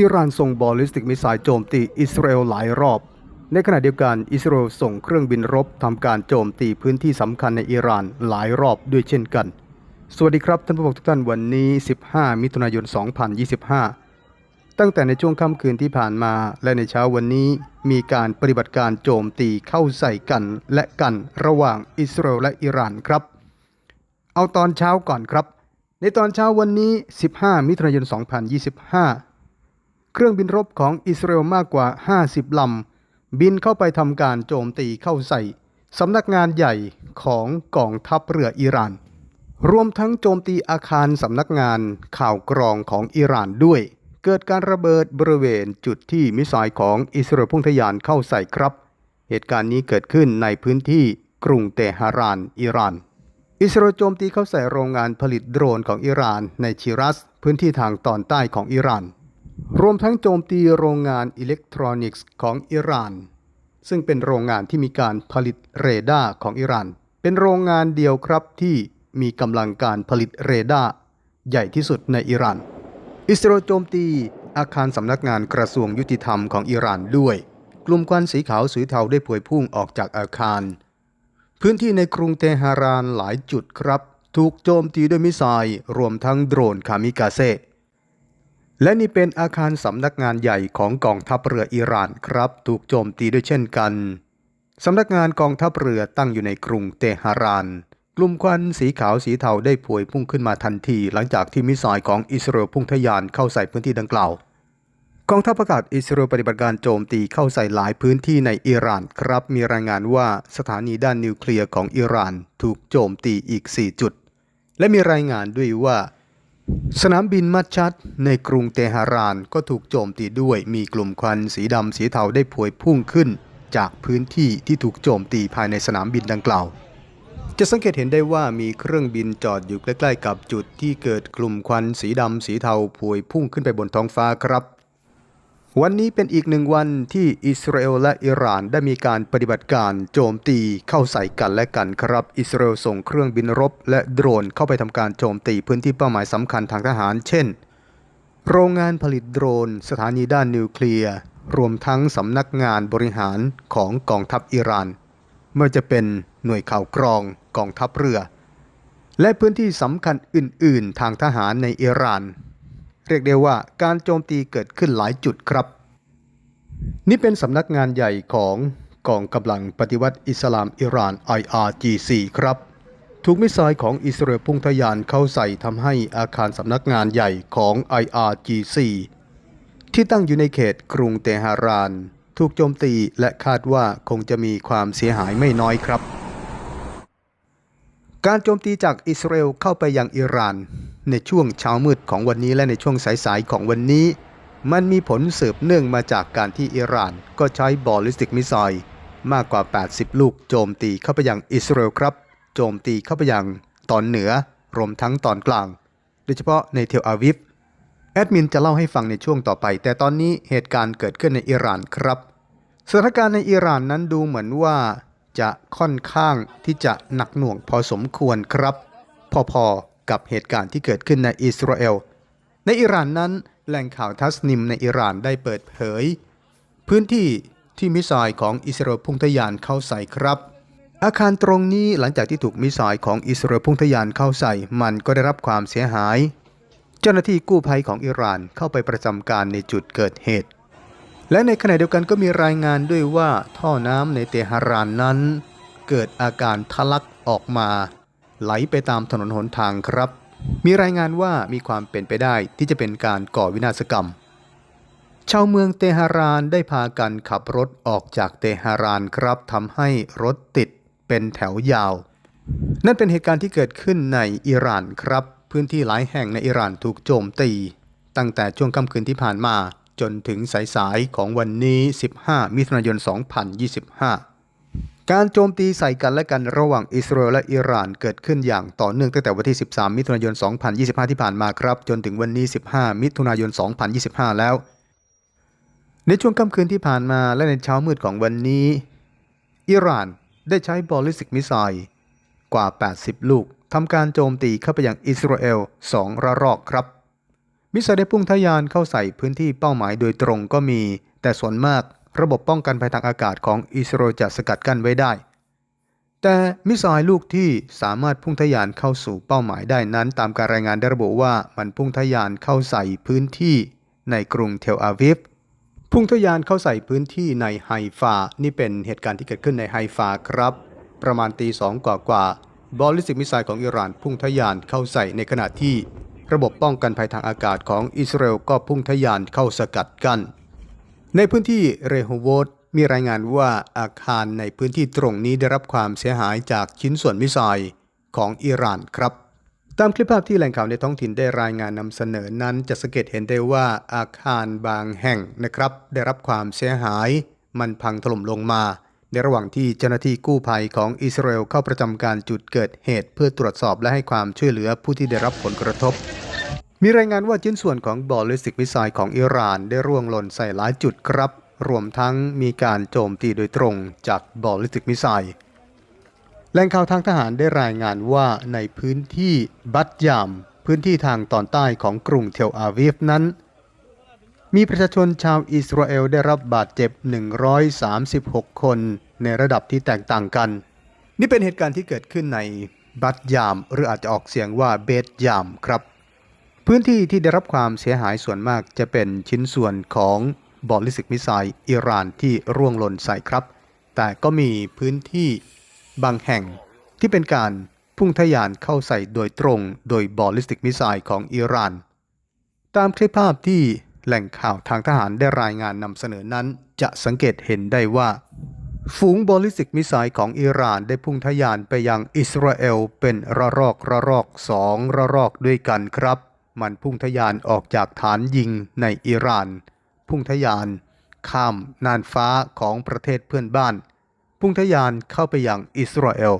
อิหร่านส่งบอลลิสติกมิสไซล์โจมตีอิสราเอลหลายรอบ ในขณะเดียวกันอิสราเอลส่งเครื่องบินรบทำการโจมตีพื้นที่สำคัญในอิหร่านหลายรอบด้วยเช่นกัน สวัสดีครับท่านผู้ชมทุกท่านวันนี้ 15 มิถุนายน 2025 ตั้งแต่ในช่วงค่ำคืนที่ผ่านมาและในเช้าวันนี้มีการปฏิบัติการโจมตีเข้าใส่กันและกันระหว่างอิสราเอลและอิหร่านครับ เอาตอนเช้าก่อนครับ ในตอนเช้าวันนี้ 15 มิถุนายน 2025 เครื่องบินรบของอิสราเอลมากกว่า 50 ลำ บินเข้าไปทำการโจมตีเข้าใส่สำนักงานใหญ่ของกองทัพเรืออิหร่าน รวมทั้งโจมตีอาคารสำนักงานข่าวกรองของอิหร่านด้วย เกิดการระเบิดบริเวณจุดที่มิสไซล์ของอิสราเอลพุ่งทะยานเข้าใส่ครับ เหตุการณ์นี้เกิดขึ้นในพื้นที่กรุงเตหะรานอิหร่าน อิสราเอลโจมตีเข้าใส่โรงงานผลิตโดรนของอิหร่านในชิรัส พื้นที่ทางตอนใต้ของอิหร่าน รวมทั้งโจมตีโรงงานอิเล็กทรอนิกส์ของอิหร่าน ซึ่งเป็นโรงงานที่มีการผลิตเรดาร์ของอิหร่าน เป็นโรงงานเดียวครับที่มีกำลังการผลิตเรดาร์ใหญ่ที่สุดในอิหร่าน อิสราเอลโจมตีอาคารสำนักงานกระทรวงยุติธรรมของอิหร่านด้วย กลุ่มควันสีขาวสีเทาได้พวยพุ่งออกจากอาคาร พื้นที่ในกรุงเตหะรานหลายจุดครับ ถูกโจมตีด้วยมิสไซล์รวมทั้งโดรนคามิกาเซ และนี่เป็นอาคารสำนักงานใหญ่ของกองทัพเรืออิหร่านครับ ถูกโจมตีด้วยเช่นกัน สำนักงานกองทัพเรือตั้งอยู่ในกรุงเตหะราน กลุ่มควันสีขาวสีเทาได้พวยพุ่งขึ้นมาทันทีหลังจากที่มิสไซล์ของอิสราเอลพุ่งทะยานเข้าใส่พื้นที่ดังกล่าว กองทัพอากาศอิสราเอลปฏิบัติการโจมตีเข้าใส่หลายพื้นที่ในอิหร่านครับ มีรายงานว่าสถานีด้านนิวเคลียร์ของอิหร่านถูกโจมตีอีก 4 จุด และมีรายงานด้วยว่า สนามบินมัดชัดในกรุงเตหะรานก็ถูกโจมตีด้วยมีกลุ่มควันสีดำสีเทาได้พวยพุ่งขึ้น จากพื้นที่ที่ถูกโจมตีภายในสนามบินดังกล่าว จะสังเกตเห็นได้ว่ามีเครื่องบินจอดอยู่ใกล้ ๆ กับจุดที่เกิดกลุ่มควันสีดำสีเทาพวยพุ่งขึ้นไปบนท้องฟ้าครับ วันนี้เป็นอีกหนึ่งวันที่อิสราเอลและอิหร่านได้มีการปฏิบัติการโจมตีเข้าใส่กันและกันครับ อิสราเอลส่งเครื่องบินรบ และโดรนเข้าไปทำการโจมตีพื้นที่เป้าหมายสำคัญทางทหาร เช่น โรงงานผลิตโดรน สถานีด้านนิวเคลียร์ รวมทั้งสำนักงานบริหารของกองทัพอิหร่านไม่ว่าจะเป็นหน่วยข่าวกรองกองทัพเรือ และพื้นที่สำคัญอื่น ๆ ทางทหารในอิหร่าน เรียกได้ว่าการโจมตีเกิดขึ้นหลายจุดครับ นี่เป็นสำนักงานใหญ่ของกองกำลังปฏิวัติอิสลามอิหร่าน IRGC ครับถูกมิสไซล์ของอิสราเอลพุ่งทะยานเข้าใส่ทำให้อาคารสำนักงานใหญ่ของ IRGC ที่ตั้งอยู่ในเขตกรุงเตหะราน ถูกโจมตีและคาดว่าคงจะมีความเสียหายไม่น้อยครับ การโจมตีจากอิสราเอลเข้าไปยังอิหร่าน ในช่วงเช้ามืดของวันนี้และในช่วงสายๆของวันนี้ มันมีผลสืบเนื่องมาจากการที่อิหร่านก็ใช้บอลลิสติกมิสไซล์มากกว่า 80 ลูกโจมตีเข้าไปยังอิสราเอลครับ โจมตีเข้าไปยังตอนเหนือรวมทั้งตอนกลาง โดยเฉพาะในเทลอาวิฟแอดมินจะเล่าให้ฟังในช่วงต่อไป แต่ตอนนี้เหตุการณ์เกิดขึ้นในอิหร่านครับสถานการณ์ในอิหร่านนั้นดูเหมือนว่าจะค่อนข้างที่จะหนักหน่วงพอสมควรครับ พอๆ กับเหตุการณ์ที่เกิดขึ้นในอิสราเอล ในอิหร่านนั้นแหล่งข่าวทัสนิมในอิหร่านได้เปิดเผย พื้นที่ที่มิสไซล์ของอิสราเอลพุ่งทะยานเข้าใส่ครับ อาคารตรงนี้หลังจากที่ถูกมิสไซล์ของอิสราเอลพุ่งทะยานเข้าใส่ มันก็ได้รับความเสียหาย เจ้าหน้าที่กู้ภัยของอิหร่านเข้าไปประจำการในจุดเกิดเหตุ และในขณะเดียวกันก็มีรายงานด้วยว่าท่อน้ำในเตหะรานนั้น เกิดอาการทะลักออกมา ไหลไปตามถนนหนทางครับ มีรายงานว่ามีความเป็นไปได้ที่จะเป็นการก่อวินาศกรรม ชาวเมืองเตหะรานได้พากันขับรถออกจากเตหะรานครับทำให้รถติดเป็นแถวยาว นั่นเป็นเหตุการณ์ที่เกิดขึ้นในอิหร่านครับ พื้นที่หลายแห่งในอิหร่านถูกโจมตี ตั้งแต่ช่วงค่ำคืนที่ผ่านมาจนถึงสายๆของวันนี้ 15 มิถุนายน 2025 การโจมตีใส่กันและกันระหว่างอิสราเอลและอิหร่านเกิดขึ้นอย่างต่อเนื่องตั้งแต่วันที่ 13 มิถุนายน 2025 ที่ผ่านมาครับ จนถึงวันนี้ 15 มิถุนายน 2025 แล้ว ในช่วงค่ำคืนที่ผ่านมาและในเช้ามืดของวันนี้ อิหร่านได้ใช้บอลลิสติกมิสไซล์กว่า 80 ลูกทำการโจมตีเข้าไปยังอิสราเอลสองระลอกครับ มิสไซล์ได้พุ่งทะยานเข้าใส่พื้นที่เป้าหมายโดยตรงก็มี แต่ส่วนมาก ระบบป้องกันภัยทางอากาศของอิสราเอลจะสกัดกั้นไว้ได้ แต่มิสไซล์ลูกที่สามารถพุ่งทะยานเข้าสู่เป้าหมายได้นั้น ตามการรายงานได้ระบุว่ามันพุ่งทะยานเข้าใส่พื้นที่ในกรุงเทลอาวิฟพุ่งทะยานเข้าใส่พื้นที่ในไฮฟา นี่เป็นเหตุการณ์ที่เกิดขึ้นในไฮฟาครับ ประมาณตีสองกว่ากว่าบอลลิสติกมิสไซล์ของอิหร่านพุ่งทะยานเข้าใส่ในขณะที่ ระบบป้องกันภัยทางอากาศของอิสราเอลก็พุ่งทะยานเข้าสกัดกั้น ในพื้นที่เรโฮโวตมีรายงานว่าอาคารในพื้นที่ตรงนี้ได้รับความเสียหายจากชิ้นส่วนมิสไซล์ของอิหร่านครับ ตามคลิปภาพที่แหล่งข่าวในท้องถิ่นได้รายงานนำเสนอนั้นจะสังเกตเห็นได้ว่าอาคารบางแห่งนะครับ ได้รับความเสียหาย มันพังถล่มลงมา ในระหว่างที่เจ้าหน้าที่กู้ภัยของอิสราเอลเข้าประจำการจุดเกิดเหตุ เพื่อตรวจสอบและให้ความช่วยเหลือผู้ที่ได้รับผลกระทบ มีรายงานว่าชิ้นส่วนของบอลลิสติกมิสไซล์ของอิหร่านได้ร่วงหล่นใส่หลายจุดครับ รวมทั้งมีการโจมตีโดยตรงจากบอลลิสติกมิสไซล์แหล่งข่าวทางทหารได้รายงานว่าในพื้นที่บัตยาม พื้นที่ทางตอนใต้ของกรุงเทลอาวีฟนั้น มีประชาชนชาวอิสราเอลได้รับบาดเจ็บ 136 คนในระดับที่แตกต่างกัน นี่เป็นเหตุการณ์ที่เกิดขึ้นในบัตยาม หรืออาจจะออกเสียงว่าเบตยามครับ พื้นที่ที่ได้รับความเสียหายส่วนมากจะเป็นชิ้นส่วนของบอลลิสติกมิสไซล์อิหร่านที่ร่วงหล่นใส่ครับ แต่ก็มีพื้นที่บางแห่งที่เป็นการพุ่งทะยานเข้าใส่โดยตรงโดยบอลลิสติกมิสไซล์ของอิหร่าน ตามคลิปภาพที่แหล่งข่าวทางทหารได้รายงานนำเสนอนั้น จะสังเกตเห็นได้ว่า ฝูงบอลลิสติกมิสไซล์ของอิหร่านได้พุ่งทะยานไปยังอิสราเอลเป็นระลอกระลอกสองระลอกด้วยกันครับ มันพุ่งทะยานออกจากฐานยิงในอิหร่าน พุ่งทะยานข้ามน่านฟ้าของประเทศเพื่อนบ้าน พุ่งทะยานเข้าไปยังอิสราเอล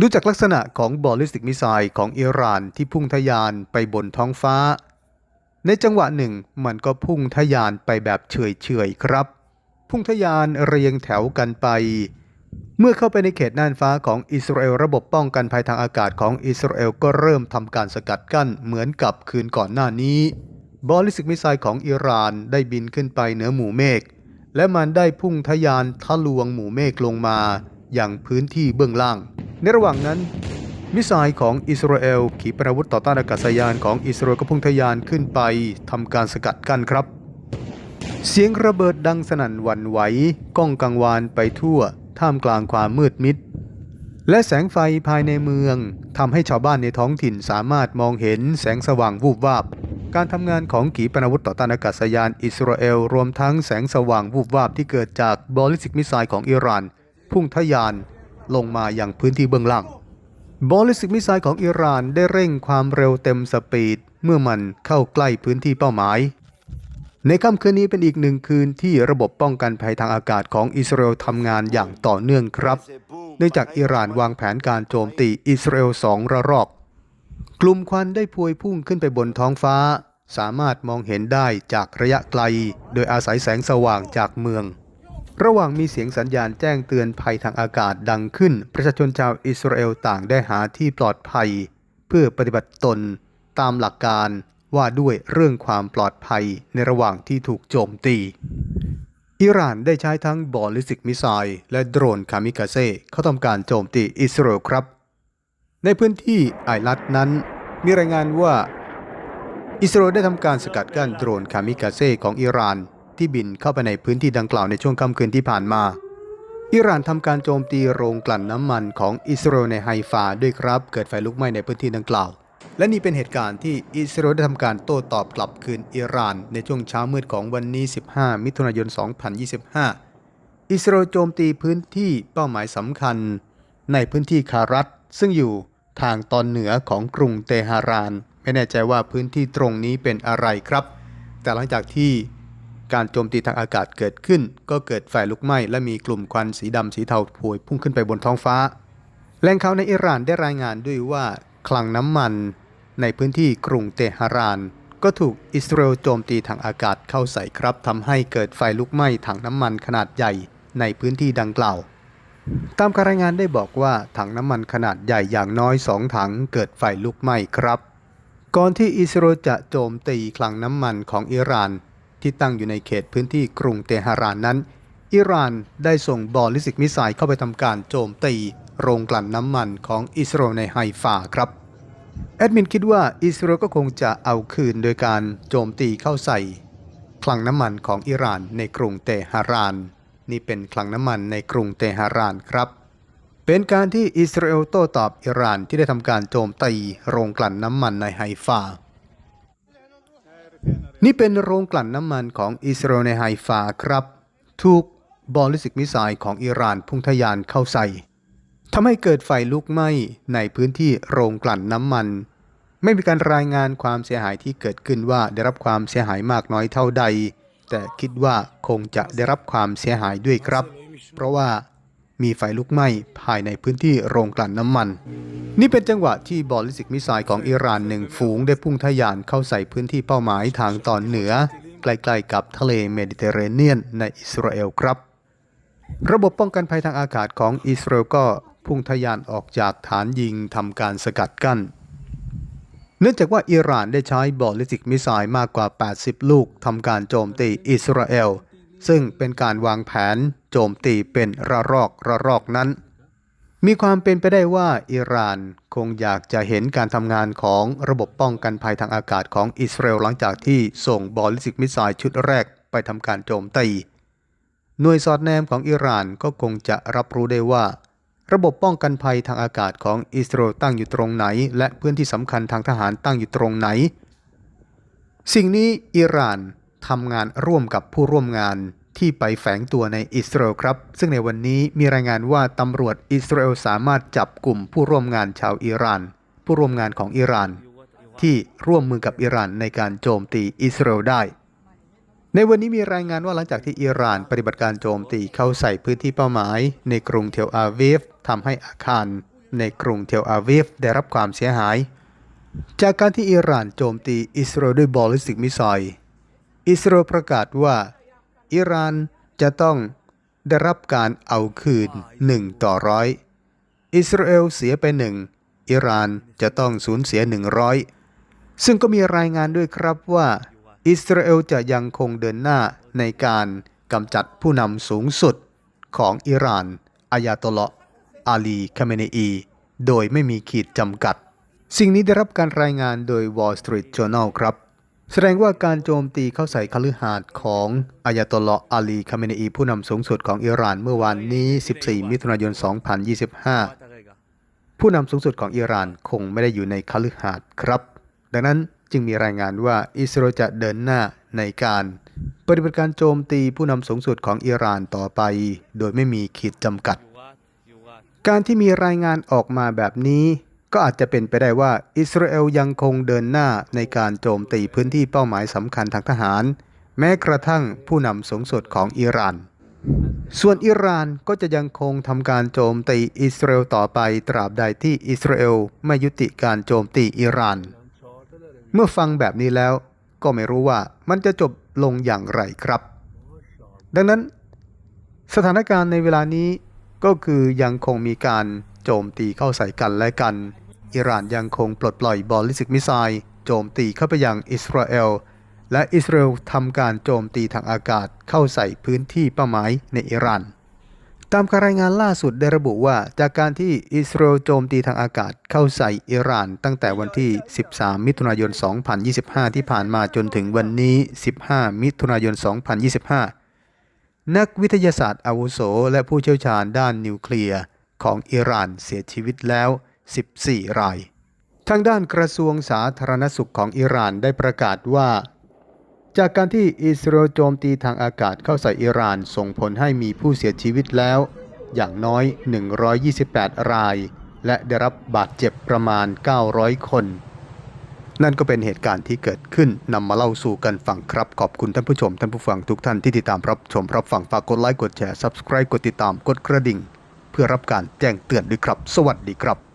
ดูจากลักษณะของบอลลิสติกมิสไซล์ของอิหร่านที่พุ่งทะยานไปบนท้องฟ้า ในจังหวะหนึ่งมันก็พุ่งทะยานไปแบบเฉยๆครับ พุ่งทะยานเรียงแถวกันไป เมื่อเข้าไปในเขตน่านฟ้าของอิสราเอลระบบป้องกันภัยทางอากาศของอิสราเอลก็เริ่มทำการสกัดกั้นเหมือนกับคืนก่อนหน้านี้ บอลลิสติกมิสไซล์ของอิหร่านได้บินขึ้นไปเหนือหมู่เมฆและมันได้พุ่งทะยานทะลวงหมู่เมฆลงมา อย่างพื้นที่เบื้องล่าง ในระหว่างนั้น มิสไซล์ของอิสราเอลขีปนาวุธต่อต้านอากาศยานของอิสราเอลก็พุ่งทะยานขึ้นไปทำการสกัดกั้นครับ เสียงระเบิดดังสนั่นหวั่นไหวก้องกังวานไปทั่ว ท่ามกลางความมืดมิด และแสงไฟภายในเมืองทำให้ชาวบ้านในท้องถิ่นสามารถมองเห็นแสงสว่างวูบวาบ การทำงานของขีปนาวุธต่อต้านอากาศยานอิสราเอล รวมทั้งแสงสว่างวูบวาบที่เกิดจากบอลลิสติกมิสไซล์ของอิหร่าน พุ่งทะยานลงมาอย่างพื้นที่เบื้องล่างบอลลิสติกมิสไซล์ของอิหร่านได้เร่งความเร็วเต็มสปีดเมื่อมันเข้าใกล้พื้นที่เป้าหมาย ในค่ำคืนนี้เป็นอีกหนึ่งคืนที่ระบบป้องกันภัยทางอากาศของอิสราเอลทำงานอย่างต่อเนื่องครับ เนื่องจากอิหร่านวางแผนการโจมตีอิสราเอลสองระลอก กลุ่มควันได้พวยพุ่งขึ้นไปบนท้องฟ้า สามารถมองเห็นได้จากระยะไกล โดยอาศัยแสงสว่างจากเมือง ระหว่างมีเสียงสัญญาณแจ้งเตือนภัยทางอากาศดังขึ้น ประชาชนชาวอิสราเอลต่างได้หาที่ปลอดภัย เพื่อปฏิบัติตนตามหลักการ ว่าด้วยเรื่องความปลอดภัยในระหว่างที่ถูกโจมตี อิหร่านได้ใช้ทั้งบอลลิสติกมิไซล์และโดรนคามิกาเซ่เข้าทำการโจมตีอิสราเอลครับ ในพื้นที่ไอรัตนั้นมีรายงานว่า อิสราเอลได้ทำการสกัดกั้นโดรนคามิกาเซ่ของอิหร่านที่บินเข้าไปในพื้นที่ดังกล่าวในช่วงค่ำคืนที่ผ่านมาอิหร่านทำการโจมตีโรงกลั่นน้ำมันของอิสราเอลในไฮฟาด้วยครับ เกิดไฟลุกไหม้ในพื้นที่ดังกล่าว และนี่เป็นเหตุการณ์ที่อิสราเอลได้ทำการโต้ตอบกลับคืนอิหร่าน ในช่วงเช้ามืดของวันนี้ 15 มิถุนายน 2025 อิสราเอลโจมตีพื้นที่เป้าหมายสำคัญ ในพื้นที่คารัตซึ่งอยู่ทางตอนเหนือของกรุงเตหะราน ไม่แน่ใจว่าพื้นที่ตรงนี้เป็นอะไรครับ แต่หลังจากที่การโจมตีทางอากาศเกิดขึ้น ก็เกิดไฟลุกไหม้และมีกลุ่มควันสีดำสีเทาพวยพุ่งขึ้นไปบนท้องฟ้าแหล่งข่าวในอิหร่านได้รายงานด้วยว่าคลังน้ำมัน ในพื้นที่กรุงเตหะราน ก็ถูกอิสราเอลโจมตีทางอากาศเข้าใส่ครับทำให้เกิดไฟลุกไหม้ถังน้ำมันขนาดใหญ่ในพื้นที่ดังกล่าว ตามการรายงานได้บอกว่าถังน้ำมันขนาดใหญ่อย่างน้อยสองถังเกิดไฟลุกไหม้ครับ ก่อนที่อิสราเอลจะโจมตีคลังน้ำมันของอิหร่าน ที่ตั้งอยู่ในเขตพื้นที่กรุงเตหะรานนั้น อิหร่านได้ส่งบอลลิสติกมิสไซล์เข้าไปทำการโจมตีโรงกลั่นน้ำมันของอิสราเอลในไฮฟาครับ แอดมินคิดว่าอิสราเอลก็คงจะเอาคืนโดยการโจมตีเข้าใส่ คลังน้ำมันของอิหร่านในกรุงเตหะราน นี่เป็นคลังน้ำมันในกรุงเตหะรานครับ เป็นการที่อิสราเอลโต้ตอบอิหร่านที่ได้ทำการโจมตีโรงกลั่นน้ำมันในไฮฟา นี่เป็นโรงกลั่นน้ำมันของอิสราเอลในไฮฟาครับ ถูกบอลลิสติกมิสไซล์ของอิหร่านพุ่งทะยานเข้าใส่ ทำให้เกิดไฟลุกไหม้ในพื้นที่โรงกลั่นน้ำมัน ไม่มีการรายงานความเสียหายที่เกิดขึ้นว่าได้รับความเสียหายมากน้อยเท่าใด แต่คิดว่าคงจะได้รับความเสียหายด้วยครับ เพราะว่ามีไฟลุกไหม้ภายในพื้นที่โรงกลั่นน้ำมัน นี่เป็นจังหวะที่บอลลิสติกมิสไซล์ของอิหร่านหนึ่งฝูงได้พุ่งทะยานเข้าใส่พื้นที่เป้าหมายทางตอนเหนือ ใกล้ๆกับทะเลเมดิเตอร์เรเนียนในอิสราเอลครับ ระบบป้องกันภัยทางอากาศของอิสราเอลก็ พุ่งทะยานออกจากฐานยิงทำการสกัดกั้น เนื่องจากว่าอิหร่านได้ใช้บอลลิสติกมิสไซล์มากกว่า 80 ลูกทำการโจมตีอิสราเอล ซึ่งเป็นการวางแผนโจมตีเป็นระลอกระลอกนั้น มีความเป็นไปได้ว่าอิหร่านคงอยากจะเห็นการทำงานของระบบป้องกันภัยทางอากาศของอิสราเอลหลังจากที่ส่งบอลลิสติกมิสไซล์ชุดแรกไปทำการโจมตีหน่วยสอดแนมของอิหร่านก็คงจะรับรู้ได้ว่า ระบบป้องกันภัยทางอากาศของอิสราเอลตั้งอยู่ตรงไหน และพื้นที่สำคัญทางทหารตั้งอยู่ตรงไหน สิ่งนี้อิหร่านทำงานร่วมกับผู้ร่วมงานที่ไปแฝงตัวในอิสราเอลครับ ซึ่งในวันนี้มีรายงานว่าตำรวจอิสราเอลสามารถจับกลุ่มผู้ร่วมงานชาวอิหร่าน ผู้ร่วมงานของอิหร่าน ที่ร่วมมือกับอิหร่านในการโจมตีอิสราเอลได้ ในวันนี้มีรายงานว่าหลังจากที่อิหร่านปฏิบัติการโจมตีเข้าใส่พื้นที่เป้าหมาย ในกรุงเทลอาวีฟทำให้อาคาร ในกรุงเทลอาวีฟได้รับความเสียหาย จากการที่อิหร่านโจมตีอิสราเอลด้วยบอลลิสติกมิสไซล์อิสราเอลประกาศว่าอิหร่านจะต้องได้รับการเอาคืน 1 ต่อร้อยอิสราเอลเสียไปหนึ่งอิหร่านจะต้องสูญเสีย 100 ซึ่งก็มีรายงานด้วยครับว่า อิสราเอลจะยังคงเดินหน้าในการกำจัดผู้นำสูงสุดของอิหร่านอายาโตลาะอาลีคาเมเนอี โดยไม่มีขีดจำกัด สิ่งนี้ได้รับการรายงานโดย Wall Street Journal ครับ แสดงว่าการโจมตีเข้าใส่คฤหาสน์ของอายาโตลลอฮ์อาลีคาเมเนอี ผู้นำสูงสุดของอิหร่านเมื่อวานนี้ 14 มิถุนายน 2025 ผู้นำสูงสุดของอิหร่านคงไม่ได้อยู่ในคฤหาสน์ครับ ดังนั้น จึงมีรายงานว่าอิสราเอลจะเดินหน้าในการปฏิบัติการโจมตีผู้นำสูงสุดของอิหร่านต่อไป โดยไม่มีขีดจำกัด การที่มีรายงานออกมาแบบนี้ ก็อาจจะเป็นไปได้ว่าอิสราเอลยังคงเดินหน้าในการโจมตีพื้นที่เป้าหมายสำคัญทางทหาร แม้กระทั่งผู้นำสูงสุดของอิหร่าน ส่วนอิหร่านก็จะยังคงทำการโจมตีอิสราเอลต่อไปตราบใดที่อิสราเอลไม่ยุติการโจมตีอิหร่าน เมื่อฟังแบบนี้แล้วก็ไม่รู้ว่ามันจะจบลงอย่างไรครับ ดังนั้น สถานการณ์ในเวลานี้ก็คือยังคงมีการโจมตีเข้าใส่กันและกัน อิหร่านยังคงปลดปล่อยบอลลิสติกมิสไซล์โจมตีเข้าไปยังอิสราเอล และอิสราเอลทำการโจมตีทางอากาศเข้าใส่พื้นที่เป้าหมายในอิหร่าน ตามการรายงานล่าสุดได้ระบุว่า จากการที่อิสราเอลโจมตีทางอากาศเข้าใส่อิหร่าน ตั้งแต่วันที่ 13 มิถุนายน 2025 ที่ผ่านมาจนถึงวันนี้ 15 มิถุนายน 2025 นักวิทยาศาสตร์อาวุโส และผู้เชี่ยวชาญด้านนิวเคลียร์ของอิหร่านเสียชีวิตแล้ว 14 ราย ทางด้านกระทรวงสาธารณสุขของอิหร่านได้ประกาศว่า จากการที่อิสราเอลโจมตีทางอากาศเข้าใส่อิหร่านส่งผลให้มีผู้เสียชีวิตแล้ว อย่างน้อย 128 ราย และได้รับบาดเจ็บประมาณ 900 คน นั่นก็เป็นเหตุการณ์ที่เกิดขึ้นนำมาเล่าสู่กันฟังครับ ขอบคุณท่านผู้ชมท่านผู้ฟังทุกท่านที่ติดตามรับชมรับฟังฝากกดไลค์กดแชร์ Subscribe กดติดตามกดกระดิ่ง เพื่อรับการแจ้งเตือนด้วยครับ สวัสดีครับ